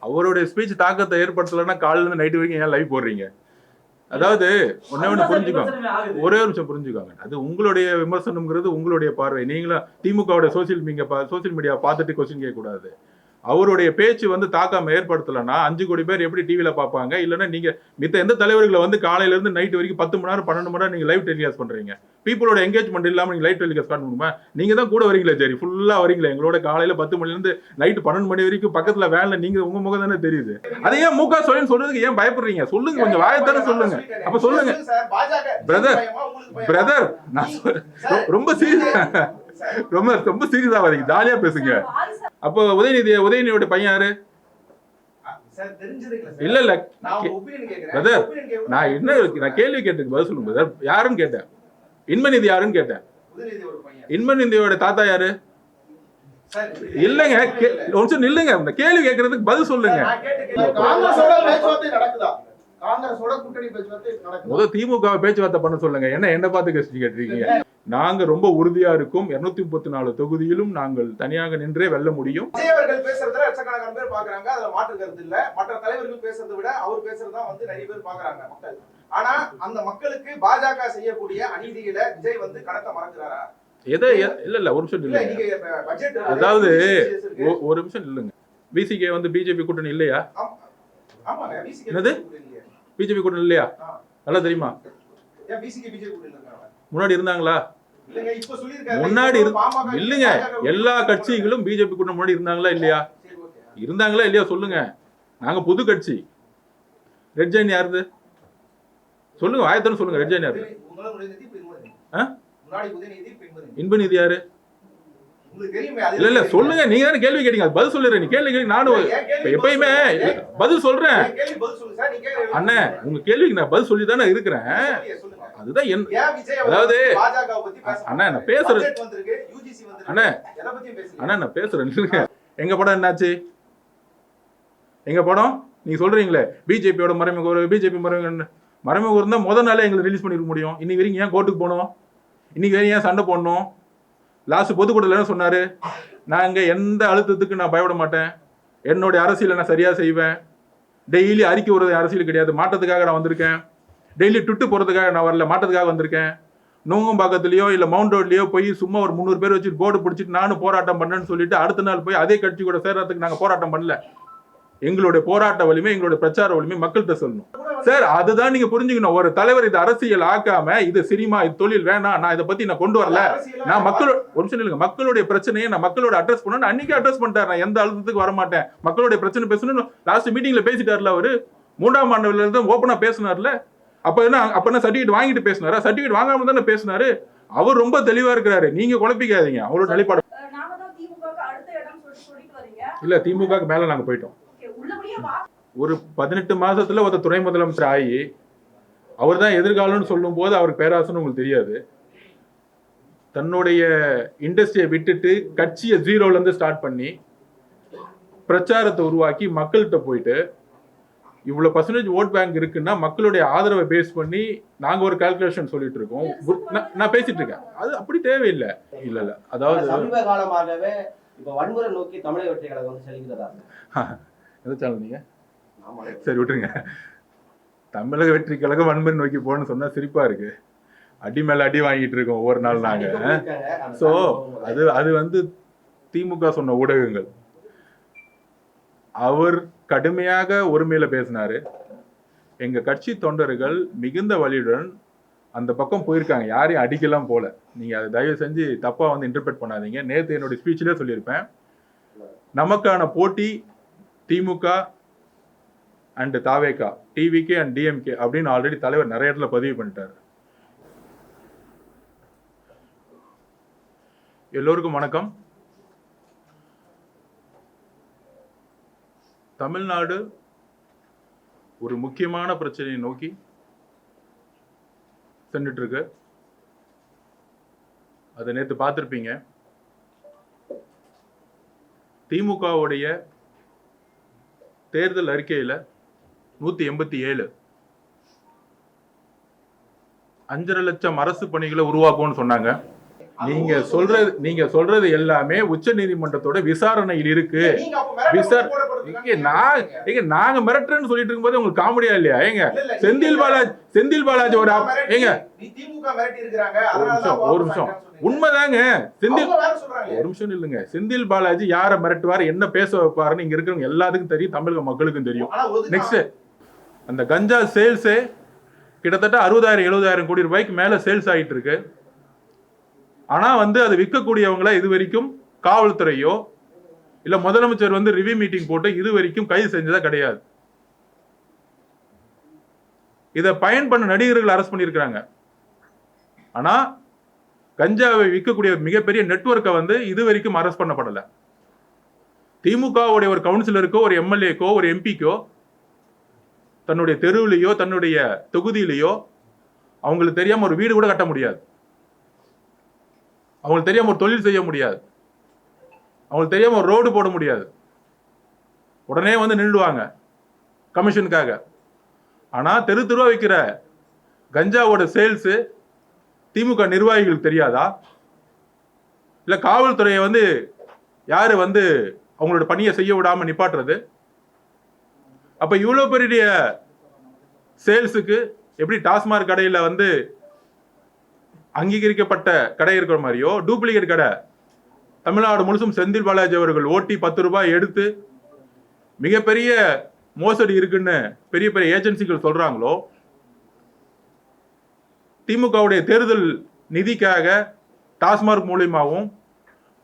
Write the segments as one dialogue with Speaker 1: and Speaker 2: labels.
Speaker 1: அவருடைய ஸ்பீச் தாக்கத்தை ஏற்படுத்தலைன்னா காலையில இருந்து நைட் வரைக்கும் ஏன் லைவ் போடுறீங்க? அதாவது
Speaker 2: அதுதான் சார்
Speaker 1: புரிஞ்சுக்கோங்க. ஒரே ஒரு நிமிஷம் புரிஞ்சுக்கோங்க. அது உங்களுடைய விமர்சனம்ங்கிறது உங்களுடைய பார்வை. நீங்களும் திமுகவோட சோசியல் மீடியா சோசியல் மீடியா பார்த்துட்டு கொஸ்டின் கேட்கக்கூடாது. அவருடைய பேச்சு வந்து தாக்கம் ஏற்படுத்தலைன்னா அஞ்சு கோடி பேர் எப்படி டிவியில பார்ப்பாங்க? இல்லைன்னா நீங்க மித்த எந்த தலைவர்களை வந்து காலையில இருந்து நைட் வரைக்கும் பத்து மணி நேரம் பன்னெண்டு மணி நேரம் நீங்க லைவ் டெலிகாஸ்ட் பண்றீங்க. பீப்புளோட எங்கேஜ்மெண்ட் இல்லாம நீங்க லைவ் டெலிகாஸ்ட் பண்ண முடியுமா? நீங்க தான் கூட வரீங்களே சரி ஃபுல்லா வரீங்களே. எங்களோட காலையில பத்து மணில இருந்து நைட் பன்னெண்டு மணி வரைக்கும் பக்கத்துல வேலை நீங்க உங்க முகம் தானே தெரியுது. அதை ஏன் முக ஸ்டாலின் சொல்றதுக்கு ஏன் பயப்படுறீங்க? சொல்லுங்க கொஞ்சம் வாயத்தானே சொல்லுங்க. அப்ப சொல்லுங்க. Brother, பிரதர் நான் ரொம்ப சீரியஸ் ரொம்ப ரொம்ப சீரியஸா வரீங்க ஜாலியா பேசுங்க. அப்போ உதயநிதி உதயநிதியோட பையன் யாரு? இல்ல இல்ல. நான் என்ன நான் கேள்வி கேட்டுக்கு பதில் சொல்லுங்க பிரதர் யாருன்னு கேட்டேன்? இன்மநிதி யாருன்னு கேட்டேன்? இன்மநிதியோட தாத்தா யாரு? இல்லங்க ஒரு நிமிஷம் நில்லுங்க. இந்த கேள்வி கேட்கறதுக்கு பதில் சொல்லுங்க.
Speaker 3: காங்கிரஸோட பேச்சுவார்த்தை நடக்குதா? காங்கிரஸோட கூட்டணி பேச்சுவார்த்தை நடக்குதா?
Speaker 1: முதல் திமுக பேச்சுவார்த்தை பண்ண சொல்லுங்க. என்ன என்ன பார்த்து கஷ்டி கேட்டிருக்கீங்க? நாங்க ரொம்ப உறுதியா இருக்கும். இருநூத்தி முப்பத்தி நாலு தொகுதியிலும் நாங்கள் தனியாக நின்றே வெல்ல முடியும்.
Speaker 4: விஜய் அவர்கள் பேசுறதுல லட்சக்கணக்கான பேர் பாக்குறாங்க அதுல மாற்று கருத்து இல்ல. மற்ற தலைவர்கள் பேசுறதை விட அவர் பேசுறதுதான் வந்து நிறைய பேர் பாக்குறாங்க மக்கள். ஆனா அந்த மக்களுக்கு பாஜக செய்யக்கூடிய அநீதிகளை விஜய் வந்து கடத்த மறக்கிறாரா?
Speaker 1: எதை இல்ல இல்ல ஒரு நிமிஷம்
Speaker 4: இல்ல
Speaker 1: இல்லைங்க. அதாவது ஒரு நிமிஷம் இல்லைங்க. பிசிகே வந்து பிஜேபி கூட்டணி இல்லையா? என்னது? பிஜேபி கூட்டணி இல்லையா. நல்லா தெரியுமா?
Speaker 4: பிசிகே பிஜேபி கூட இருக்காங்க?
Speaker 1: முன்னாடி இருந்தாங்களா? முன்னாடி இல்லைங்க எல்லா கட்சிகளும் பிஜேபி கூட்டணி முன்னாடி இருந்தாங்களா இல்லையா? இருந்தாங்களா இல்லையா சொல்லுங்க. நாங்க புது கட்சி. ரெட் ஜெயின் யாருது? சொல்லுங்க ஆயத்தன்னு சொல்லுங்க ரெட் ஜெயின் யாரு
Speaker 4: இன்பநிதி.
Speaker 1: யாரு? இல்ல இல்ல சொல்லுங்க. நீங்க தானே கேள்வி கேட்டீங்க. அது பதில் சொல்லிடுறேன் நீ கேள்வி நானும்
Speaker 4: கேள்வி
Speaker 1: இப்ப எப்பயுமே
Speaker 4: பதில்
Speaker 1: சொல்றேன். அண்ணே உங்க கேள்விக்கு நான் பதில் சொல்லி தானே இருக்கிறேன். அதுதான் என் அதாவது, அண்ணா, நான்
Speaker 4: வந்திருக்கு
Speaker 1: அண்ணே. அண்ணா நான் பேசுறேன். எங்க படம் என்னாச்சு? எங்க படம்? நீங்க சொல்றீங்களே. பிஜேபியோட மறைமுக ஒரு பிஜேபி மறைமுக மறைமுக இருந்தா முத நாளே எங்களை ரிலீஸ் பண்ணிருக்க முடியும். இன்னைக்கு வரைக்கும் ஏன் கோர்ட்டுக்கு போகணும்? இன்னைக்கு வரைக்கும் ஏன் சண்டை போடணும்? லாஸ்ட் பொதுக்கூட்டத்தில் என்ன சொன்னாரு? நாங்க எந்த அழுத்தத்துக்கு நான் பயப்பட மாட்டேன். என்னுடைய அரசியலை நான் சரியா செய்வேன். டெய்லி அறிக்கை விடுறது அரசியல் கிடையாது. மாற்றத்துக்காக நான் வந்திருக்கேன். டெய்லி டுட்டு போகிறதுக்காக நான் வரல. மாட்டத்துக்காக வந்திருக்கேன். நூங்கம்பாக்கத்துலயோ இல்லை மவுண்ட் ரோட்லேயோ போய் சும்மா ஒரு முந்நூறு பேர் வச்சு போர்டு பிடிச்சிட்டு நானும் போராட்டம் பண்ணேன்னு சொல்லிட்டு அடுத்த நாள் போய் அதே கட்சி கூட சேர்றதுக்கு நாங்கள் போராட்டம் பண்ணல. எங்களுடைய போராட்ட வலிமை எங்களுடைய பிரச்சார வலிமை மக்கள்கிட்ட சொல்லணும். சார் அதுதான் நீங்க புரிஞ்சுக்கணும். ஒரு தலைவர் இது அரசியல் ஆக்காம இது சினிமா இது தொழில் வேணாம் நான் இதை பத்தி நான் கொண்டு வரல. நான் மக்களோட ஒரு நிமிஷம் இல்லைங்க மக்களுடைய பிரச்சனையை நான் மக்களோட அட்ரஸ் பண்ணணும் அன்னைக்கு அட்ரஸ் பண்ணிட்டாரு. நான் எந்த அழுத்தத்துக்கு வர மாட்டேன் மக்களுடைய பிரச்சனை பேசணும் லாஸ்ட் மீட்டிங்ல பேசிட்டார்ல அவரு. மூன்றாம் ஆண்டுல இருந்து ஓப்பனா பேசினார்ல. அப்ப என்ன அப்ப என்ன சர்டிஃபிகேட் வாங்கிட்டு பேசினாரா? சர்டிஃபிகேட் வாங்காம தானே பேசினாரு. அவர் ரொம்ப தெளிவா இருக்கிறாரு. நீங்க குழப்பிக்காதீங்க. அவரோட நிலைப்பாடு. இல்ல திமுகக்கு மேல நாங்க போயிட்டோம். ஒரு பதினெட்டு மாசத்துல ஒருத்தர் துணை முதலமைச்சர் ஆகி அவர் தான் எதிர்காலம்னு சொல்லும் போது அவருக்கு பேராசன்னு உங்களுக்கு தெரியாது. தன்னுடைய இண்டஸ்ட்ரியை விட்டுட்டு கட்சியை ஜீரோல இருந்து ஸ்டார்ட் பண்ணி பிரச்சாரத்தை உருவாக்கி மக்கள்கிட்ட போயிட்டு இவ்வளவு பர்சன்டேஜ் ஓட் பேங்க் இருக்குன்னா மக்களுடைய ஆதரவை பேஸ் பண்ணி நாங்க ஒரு கால்குலேஷன் சொல்லிட்டு இருக்கோம். நான்- நான் பேசிட்டு இருக்கேன். அது அப்படி தேவையில்லை. இல்ல இல்ல. அதாவது
Speaker 5: சமீப காலமாகவே இப்ப வன்முறை நோக்கி தமிழக வெற்றி கழகம் வந்து செல்கிறதா?
Speaker 1: எதை சேனல் நீங்க?
Speaker 5: ஆமா.
Speaker 1: சரி விட்டுருங்க. தமிழக வெற்றி கழகம் வன்முறை நோக்கி போகணும்னு சொன்னா சிரிப்பா இருக்கு. அடி மேல அடி வாங்கிட்டு இருக்கோம் ஒவ்வொரு நாள் நாங்க. So, அது அது வந்து திமுக சொன்ன ஊடகங்கள். அவர் கடுமையாக ஒருமையில பேசினாரு. எங்க கட்சி தொண்டர்கள் மிகுந்த வலியுடன் அந்த பக்கம் போயிருக்காங்க. யாரையும் அடிக்கலாம் போல. நீங்க அதை தயவு செஞ்சு தப்பா வந்து இன்டர்பிரட் பண்ணாதீங்க. நேத்து என்னோட ஸ்பீச்லயே சொல்லியிருப்பேன். நமக்கான போட்டி DMK and TVK TVK and DMK அப்படின்னு ஆல்ரெடி தலைவர் நிறைய இடத்துல பதிவு பண்ணிட்டார். எல்லோருக்கும் வணக்கம். தமிழ்நாடு ஒரு முக்கியமான பிரச்சனையை நோக்கி சென்றுட்டுருக்கு. அதை நேற்று பார்த்துருப்பீங்க. திமுகவுடைய தேர்தல் அறிக்கையில் நூற்றி எண்பத்தி ஏழு. அஞ்சரை லட்சம் அரசு பணிகளை உருவாக்கும்னு சொன்னாங்க. நீங்க சொல்றது நீங்க சொல்றது எல்லாமே உச்ச நீதிமன்றத்தோட விசாரணையில் இருக்கு.
Speaker 4: நீங்க
Speaker 1: மிரட்டுறேன்னு சொல்லிட்டு இருக்கும்போது உங்களுக்கு காமெடியா இல்லையா? ஏங்க செந்தில் பாலாஜி செந்தில் பாலாஜி ஒரு ஏங்க. ஒரு நிமிஷம் ஒரு நிமிஷம். உண்மைதாங்க. செந்தில் ஒரு நிமிஷம் இல்லைங்க. செந்தில் பாலாஜி யாரை மிரட்டுவார் என்ன பேச வைப்பாருன்னு இங்க இருக்கிறவங்க எல்லாத்துக்கும் தெரியும் தமிழக மக்களுக்கும் தெரியும். நெக்ஸ்ட் அந்த கஞ்சா சேல்ஸே கிட்டத்தட்ட அறுபதாயிரம் எழுபதாயிரம் கோடி ரூபாய்க்கு மேல சேல்ஸ் ஆயிட்டு இருக்கு. ஆனால் வந்து அது விற்கக்கூடியவங்கள இது வரைக்கும் காவல்துறையோ இல்லை முதலமைச்சர் வந்து ரிவ்யூ மீட்டிங் போட்டு இது வரைக்கும் கைது செஞ்சதா கிடையாது. இதை பயன் பண்ண நடிகர்கள் அரெஸ்ட் பண்ணியிருக்கிறாங்க. ஆனா கஞ்சாவை விற்கக்கூடிய மிகப்பெரிய நெட்வொர்க்கை வந்து இது வரைக்கும் அரெஸ்ட் பண்ணப்படலை. திமுகவுடைய ஒரு கவுன்சிலருக்கோ ஒரு எம்எல்ஏக்கோ ஒரு எம்பிக்கோ தன்னுடைய தெருவிலேயோ தன்னுடைய தொகுதியிலேயோ அவங்களுக்கு தெரியாம ஒரு வீடு கூட கட்ட முடியாது. அவங்களுக்கு தெரியாம ஒரு தொழில் செய்ய முடியாது. அவங்களுக்கு தெரியாம ஒரு ரோடு போட முடியாது. உடனே வந்து நின்றுடுவாங்க கமிஷனுக்காக. ஆனா தெரு தெருவா வைக்கிற கஞ்சாவோட சேல்ஸ் திமுக நிர்வாகிகளுக்கு தெரியாதா? இல்ல காவல்துறையை வந்து யாரு வந்து அவங்களோட பணியை செய்ய விடாம நிப்பாட்டுறது? அப்ப இவ்வளவு பெரிய சேல்ஸுக்கு எப்படி டாஸ்மாக் கடையில வந்து அங்கீகரிக்கப்பட்ட கடை இருக்கிற மாதிரியோ டூப்ளிகேட் கடை. தமிழ்நாடு முழுசும் செந்தில் பாலாஜி அவர்கள் ஓட்டி பத்து ரூபாய் எடுத்து மிகப்பெரிய மோசடி இருக்குன்னு பெரிய பெரிய ஏஜென்சிகள் சொல்றாங்களோ திமுகவுடைய தேர்தல் நிதிக்காக டாஸ்மாக் மூலியமாகவும்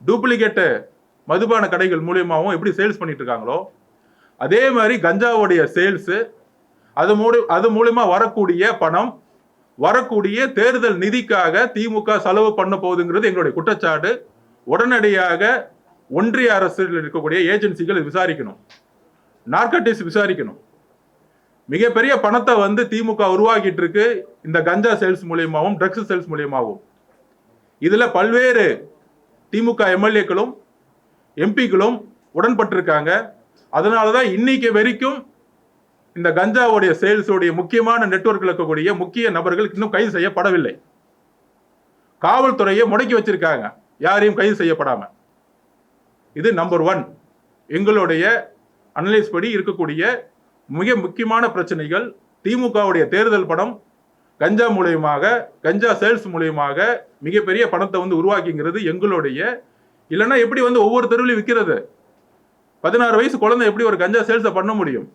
Speaker 1: டூப்ளிகேட்டு மதுபான கடைகள் மூலியமாகவும் எப்படி சேல்ஸ் பண்ணிட்டு இருக்காங்களோ அதே மாதிரி கஞ்சாவுடைய சேல்ஸு அது மூலி அது மூலியமா வரக்கூடிய பணம் வரக்கூடிய தேர்தல் நிதிக்காக திமுக செலவு பண்ண போகுதுங்கிறது எங்களுடைய குற்றச்சாட்டு. உடனடியாக ஒன்றிய அரசில் இருக்கக்கூடிய ஏஜென்சிகள் விசாரிக்கணும். நார்கட்டிஸ் விசாரிக்கணும். மிகப்பெரிய பணத்தை வந்து திமுக உருவாக்கிட்டு இருக்கு இந்த கஞ்சா சேல்ஸ் மூலியமாகவும் ட்ரக்ஸ் சேல்ஸ் மூலியமாகவும் இதில் பல்வேறு திமுக எம்எல்ஏக்களும் எம்பிக்களும் உடன்பட்டிருக்காங்க. அதனால தான் இன்னைக்கு வரைக்கும் இந்த கஞ்சாவுடைய சேல்ஸுடைய முக்கியமான நெட்வொர்க்கில் இருக்கக்கூடிய முக்கிய நபர்கள் இன்னும் கைது செய்யப்படவில்லை. காவல்துறையை முடக்கி வச்சிருக்காங்க. யாரையும் கைது செய்யப்படாம. இது நம்பர் ஒன் எங்களுடைய அனலைஸ் படி இருக்கக்கூடிய மிக முக்கியமான பிரச்சனைகள் திமுகவுடைய தேர்தல் படம் கஞ்சா மூலியமாக கஞ்சா சேல்ஸ் மூலியமாக மிகப்பெரிய பணத்தை வந்து உருவாக்கிங்கிறது எங்களுடைய. இல்லைன்னா எப்படி வந்து ஒவ்வொரு தெருவிலையும் விற்கிறது பதினாறு வயசு குழந்தை எப்படி ஒரு கஞ்சா சேல்ஸை பண்ண முடியும்?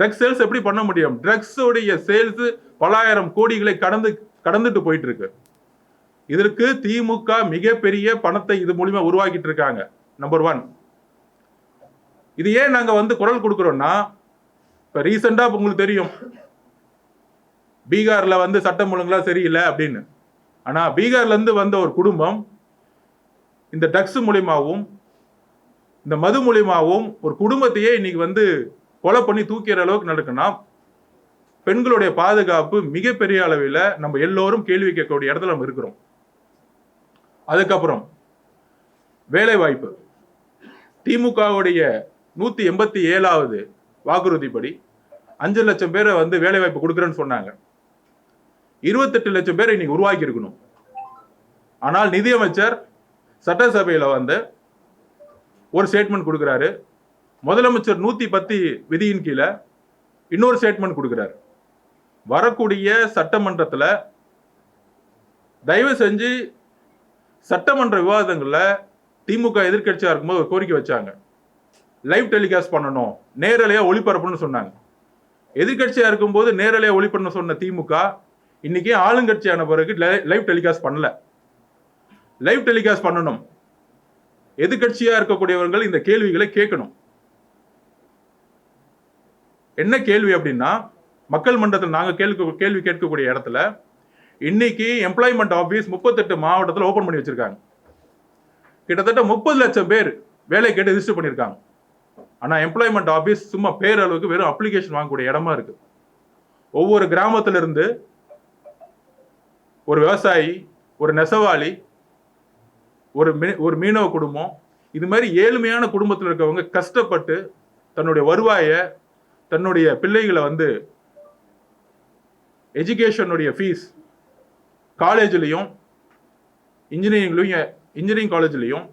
Speaker 1: ட்ரக்ஸ் சேல்ஸ் எப்படி பண்ண முடியும்? ட்ரக்ஸுடைய சேல்ஸ் பலாயிரம் கோடிகளை கடந்து கடந்துட்டு போயிட்டு இருக்கு இதற்கு திமுக மிகப்பெரிய பணத்தை இது மூலியமா உருவாக்கிட்டு இருக்காங்க. நம்பர் ஒன் இது ஏன் நாங்க வந்து குரல் கொடுக்கிறோம்னா இப்ப ரீசெண்டா உங்களுக்கு தெரியும். பீகார்ல வந்து சட்டம் ஒழுங்குலாம் சரியில்லை அப்படின்னு. ஆனா பீகார்ல இருந்து வந்த ஒரு குடும்பம் இந்த ட்ரக்ஸ் மூலியமாகவும் இந்த மது மூலியமாகவும் ஒரு குடும்பத்தையே இன்னைக்கு வந்து கொலை பண்ணி தூக்கிற அளவுக்கு நடக்குன்னா பெண்களுடைய பாதுகாப்பு மிகப்பெரிய அளவில் நம்ம எல்லோரும் கேள்வி கேட்கக்கூடிய இடத்துல நம்ம இருக்கிறோம். அதுக்கப்புறம் வேலை வாய்ப்பு திமுகவுடைய நூத்தி எண்பத்தி ஏழாவது வாக்குறுதிப்படி அஞ்சு லட்சம் பேரை வந்து வேலை வாய்ப்பு கொடுக்குறேன்னு சொன்னாங்க. இருபத்தெட்டு லட்சம் பேரை இன்னைக்கு உருவாக்கி இருக்கணும் ஆனால் நிதியமைச்சர் சட்டசபையில் வந்து ஒரு ஸ்டேட்மெண்ட் கொடுக்குறாரு. முதலமைச்சர் நூத்தி பத்து விதியின் கீழே இன்னொரு ஸ்டேட்மெண்ட் கொடுக்குறாரு. வரக்கூடிய சட்டமன்றத்தில் தயவு செஞ்சு சட்டமன்ற விவாதங்களில் திமுக எதிர்கட்சியாக இருக்கும்போது ஒரு கோரிக்கை வச்சாங்க. லைவ் டெலிகாஸ்ட் பண்ணணும். நேரலையாக ஒளிபரப்புன்னு சொன்னாங்க. எதிர்கட்சியாக இருக்கும்போது நேரலையாக ஒளிபரப்பு சொன்ன திமுக இன்னைக்கு ஆளுங்கட்சியான பிறகு லைவ் டெலிகாஸ்ட் பண்ணல. லைவ் டெலிகாஸ்ட் பண்ணணும். எதிர்கட்சியாக இருக்கக்கூடியவர்கள் இந்த கேள்விகளை கேட்கணும். என்ன கேள்வி அப்படின்னா மக்கள் மன்றத்தில் நாங்கள் கேள்வி கேள்வி கேட்கக்கூடிய இடத்துல இன்னைக்கு எம்ப்ளாய்மெண்ட் ஆஃபீஸ் முப்பத்தெட்டு மாவட்டத்தில் ஓப்பன் பண்ணி வச்சுருக்காங்க. கிட்டத்தட்ட முப்பது லட்சம் பேர் வேலை கேட்டு ரிஜிஸ்டர் பண்ணியிருக்காங்க. ஆனால் எம்ப்ளாய்மெண்ட் ஆஃபீஸ் சும்மா பேரளவுக்கு வெறும் அப்ளிகேஷன் வாங்கக்கூடிய இடமா இருக்கு. ஒவ்வொரு கிராமத்திலிருந்து ஒரு விவசாயி ஒரு நெசவாளி ஒரு மீ ஒரு மீனவ குடும்பம் இது மாதிரி ஏழ்மையான குடும்பத்தில் இருக்கவங்க கஷ்டப்பட்டு தன்னுடைய வருவாயை தன்னுடைய பிள்ளைகளை வந்து எஜுகேஷனுடைய ஃபீஸ் காலேஜ்லேயும் இன்ஜினியரிங்லையும் இன்ஜினியரிங் காலேஜ்லேயும்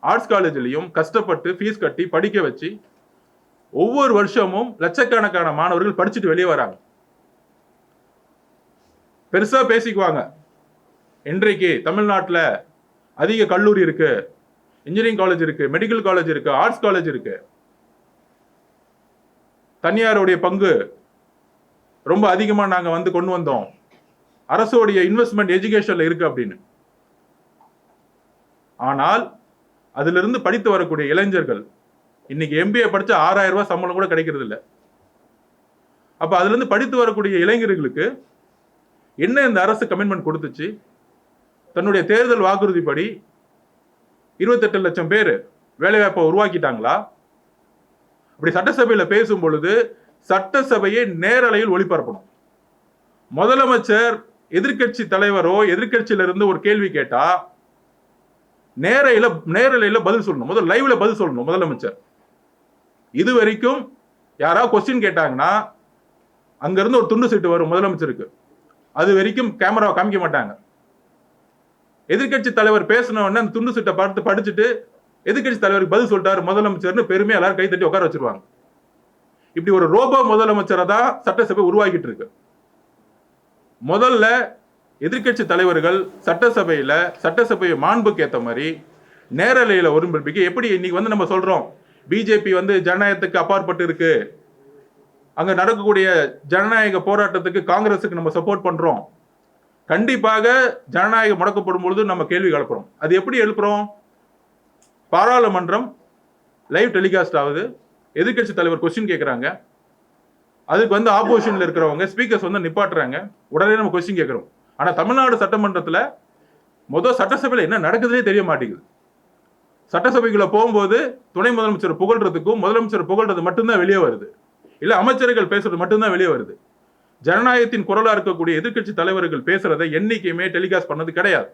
Speaker 1: ஆர்ட்ஸ் காலேஜ்லேயும் கஷ்டப்பட்டு ஃபீஸ் கட்டி படிக்க வச்சு ஒவ்வொரு வருஷமும் லட்சக்கணக்கான மாணவர்கள் படிச்சுட்டு வெளியே வராங்க. பெருசா பேசிக்குவாங்க. இன்றைக்கு தமிழ்நாட்டில் அதிக கல்லூரி இருக்கு இன்ஜினியரிங் காலேஜ் இருக்கு மெடிக்கல் காலேஜ் இருக்கு ஆர்ட்ஸ் காலேஜ் இருக்கு. தனியாருடைய பங்கு ரொம்ப அதிகமாக நாங்கள் வந்து கொண்டு வந்தோம். அரசோடைய இன்வெஸ்ட்மெண்ட் எஜுகேஷனில் இருக்கு அப்படின்னு. ஆனால் அதிலிருந்து படித்து வரக்கூடிய இளைஞர்கள் இன்னைக்கு எம்பிஏ படிச்ச ஆறாயிரம் ரூபாய் சம்பளம் கூட கிடைக்கிறது இல்லை அப்போ அதுலேருந்து படித்து வரக்கூடிய இளைஞர்களுக்கு என்ன இந்த அரசு கமிட்மெண்ட் கொடுத்துச்சு? தன்னுடைய தேர்தல் வாக்குறுதிப்படி இருபத்தெட்டு லட்சம் பேர் வேலைவாய்ப்பை உருவாக்கிட்டாங்களா? அப்படி சட்டசபையில் பேசும் பொழுது சட்டசபையை நேரலையில் ஒளிபரப்பணும். முதலமைச்சர் எதிர்க்கட்சி தலைவரோ எதிர்கட்சியிலிருந்து ஒரு கேள்வி கேட்டா நேரையில நேரலையில பதில் சொல்லணும். முதல் லைவ்ல பதில் சொல்லணும் முதலமைச்சர். இது வரைக்கும் யாராவது கொஸ்டின் கேட்டாங்கன்னா அங்கேருந்து ஒரு துண்டு சீட்டு வரும் முதலமைச்சருக்கு. அது வரைக்கும் கேமராவை காமிக்க மாட்டாங்க. எதிர்க்கட்சி தலைவர் பேசின உடனே அந்த துண்டு சீட்டை பார்த்து படிச்சுட்டு எதிர்க்கட்சி தலைவருக்கு பதில் சொல்லிட்டாரு முதலமைச்சர்னு பெருமையா எல்லாரும் கை தட்டி உட்கார வச்சிருவாங்க. இப்படி ஒரு ரோபோ முதலமைச்சரை தான் சட்டசபை உருவாக்கிட்டு இருக்கு. முதல்ல எதிர்க்கட்சி தலைவர்கள் சட்டசபையில சட்டசபை மாண்புக்கு ஏற்ற மாதிரி நேரலையில ஒரும்பிக்க எப்படி இன்னைக்கு வந்து நம்ம சொல்றோம் பிஜேபி வந்து ஜனநாயகத்துக்கு அப்பாற்பட்டு இருக்கு. அங்க நடக்கக்கூடிய ஜனநாயக போராட்டத்துக்கு காங்கிரஸுக்கு நம்ம சப்போர்ட் பண்றோம். கண்டிப்பாக ஜனநாயகம் முடக்கப்படும் பொழுது நம்ம கேள்வி கிளப்புறோம் அது எப்படி எழுப்புறோம்? பாராளுமன்றம் லைவ் டெலிகாஸ்ட் ஆகுது. எதிர்க்கட்சி தலைவர் கொஸ்டின் கேட்குறாங்க அதுக்கு வந்து ஆப்போசிஷனில் இருக்கிறவங்க ஸ்பீக்கர்ஸ் வந்து நிப்பாட்டுறாங்க. உடனே நம்ம கொஸ்டின் கேட்குறோம் ஆனால் தமிழ்நாடு சட்டமன்றத்தில் மொதல் சட்டசபையில் என்ன நடக்குதுன்னே தெரிய மாட்டேங்குது. சட்டசபைக்குள்ளே போகும்போது துணை முதலமைச்சர் புகழ்றதுக்கும் முதலமைச்சர் புகழ்றது மட்டும்தான் வெளியே வருது. இல்லை அமைச்சர்கள் பேசுறது மட்டும்தான் வெளியே வருது. ஜனநாயகத்தின் குரலாக இருக்கக்கூடிய எதிர்க்கட்சி தலைவர்கள் பேசுறதை என்றைக்குமே டெலிகாஸ்ட் பண்ணது கிடையாது.